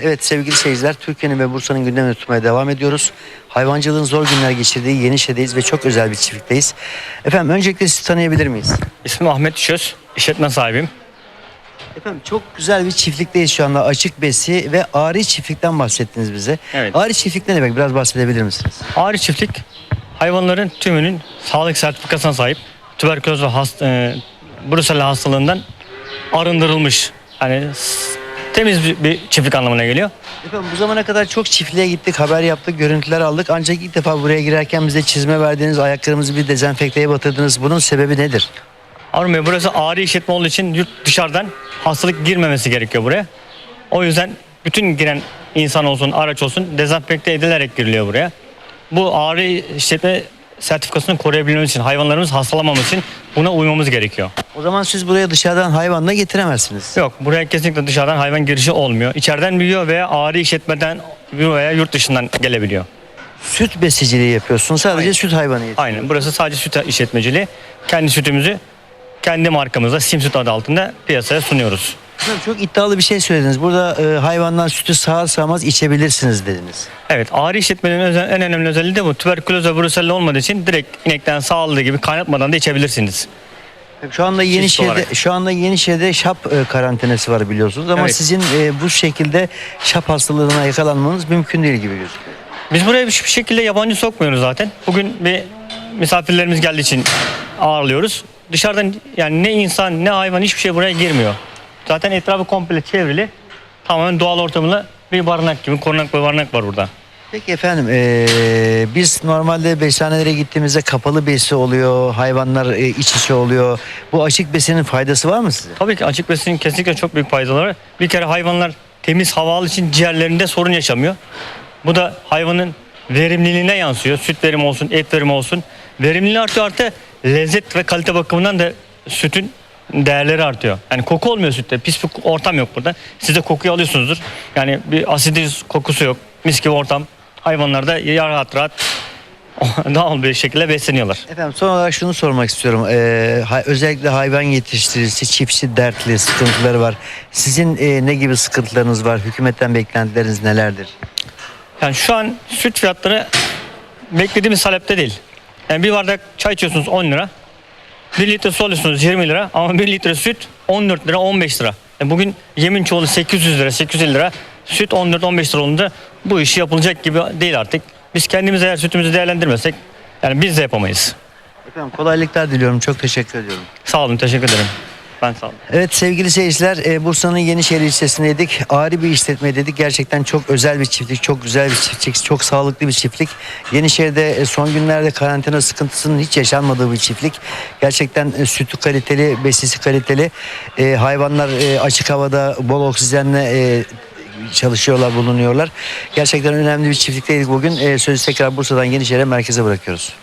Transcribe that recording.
Evet sevgili seyirciler Türkiye'nin ve Bursa'nın gündemini tutmaya devam ediyoruz. Hayvancılığın zor günler geçirdiği Yenişehir'deyiz ve çok özel bir çiftlikteyiz. Efendim öncelikle sizi tanıyabilir miyiz? İsmim Ahmet Şöz, işletme sahibiyim. Efendim çok güzel bir çiftlikteyiz şu anda. Açık besi ve ari çiftlikten bahsettiniz bize. Evet. Ari çiftlik ne demek? Biraz bahsedebilir misiniz? Ağrı çiftlik hayvanların tümünün sağlık sertifikasına sahip. Tüberküloz ve hast e, Brusella hastalığından arındırılmış. Yani temiz bir, bir çiftlik anlamına geliyor. Efendim bu zamana kadar çok çiftliğe gittik, haber yaptık, görüntüler aldık. Ancak ilk defa buraya girerken bize çizme verdiğiniz, ayaklarımızı bir dezenfekteye batırdınız. Bunun sebebi nedir? Harun Bey burası ağrı işletme olduğu için yurt dışarıdan hastalık girmemesi gerekiyor buraya. O yüzden bütün giren insan olsun, araç olsun dezenfekte edilerek giriliyor buraya. Bu ağrı işletme sertifikasını koruyabilmemiz için, hayvanlarımız hastalanmaması için buna uymamız gerekiyor. O zaman siz buraya dışarıdan hayvanla getiremezsiniz. Yok buraya kesinlikle dışarıdan hayvan girişi olmuyor. İçeriden büyüyor veya ağrı işletmeden veya yurt dışından gelebiliyor. Süt besiciliği yapıyorsun. Sadece Aynen. süt hayvanı yetiştiriyorsun. Aynen burası sadece süt işletmeciliği. Kendi sütümüzü kendi markamızda Simsüt adı altında piyasaya sunuyoruz. Çok iddialı bir şey söylediniz. Burada e, hayvandan sütü sağar sağmaz içebilirsiniz dediniz. Evet ağrı işletmenin özel- en önemli özelliği de bu. Tüberküloz ve brusella olmadığı için direkt inekten sağladığı gibi kaynatmadan da içebilirsiniz. Şu anda Yenişehir'de olarak. şu anda Yenişehir'de şap e, karantinası var biliyorsunuz ama Evet. sizin e, bu şekilde şap hastalığına yakalanmanız mümkün değil gibi gözüküyor. Biz buraya hiçbir şekilde yabancı sokmuyoruz zaten. Bugün bir misafirlerimiz geldiği için ağırlıyoruz. Dışarıdan yani ne insan ne hayvan hiçbir şey buraya girmiyor. Zaten etrafı komple çevrili. Tamamen doğal ortamıyla bir barınak gibi korunak bir barınak var burada. Peki efendim e, biz normalde beshanelere gittiğimizde kapalı besi oluyor, hayvanlar e, iç içe oluyor. Bu açık besinin faydası var mı size? Tabii ki açık besinin kesinlikle çok büyük faydaları var. Bir kere hayvanlar temiz hava aldığı için ciğerlerinde sorun yaşamıyor. Bu da hayvanın verimliliğine yansıyor. Süt verimi olsun, et verimi olsun. Verimliliği artıyor artı lezzet ve kalite bakımından da sütün değerleri artıyor. Yani koku olmuyor sütte. Pis bir ortam yok burada. Siz de kokuyu alıyorsunuzdur. Yani bir asidi kokusu yok. Mis gibi ortam. Hayvanlar da rahat rahat doğal bir şekilde besleniyorlar. Efendim son olarak şunu sormak istiyorum. E, hay- özellikle hayvan yetiştiricisi, çiftçi dertli sıkıntıları var. Sizin e, ne gibi sıkıntılarınız var? Hükümetten beklentileriniz nelerdir? Yani şu an süt fiyatları beklediğimiz talepte değil. Yani bir bardak çay içiyorsunuz 10 lira. 1 litre su alıyorsunuz 20 lira ama 1 litre süt 14 lira 15 lira. Yani bugün yemin çoğulu 800 lira 850 lira süt 14-15 lira olunca bu işi yapılacak gibi değil artık. Biz kendimiz eğer sütümüzü değerlendirmesek yani biz de yapamayız. Efendim kolaylıklar diliyorum. Çok teşekkür ediyorum. Sağ olun teşekkür ederim. Ben sağ olun. Evet sevgili seyirciler e, Bursa'nın Yenişehir ilçesindeydik. Ağrı bir işletme dedik. Gerçekten çok özel bir çiftlik, çok güzel bir çiftlik, çok sağlıklı bir çiftlik. Yenişehir'de e, son günlerde karantina sıkıntısının hiç yaşanmadığı bir çiftlik. Gerçekten e, sütü kaliteli, besisi kaliteli. E, hayvanlar e, açık havada bol oksijenle çalışıyorlar, bulunuyorlar. Gerçekten önemli bir çiftlikteydik bugün. Sözü tekrar Bursa'dan Yenişehir'e merkeze bırakıyoruz.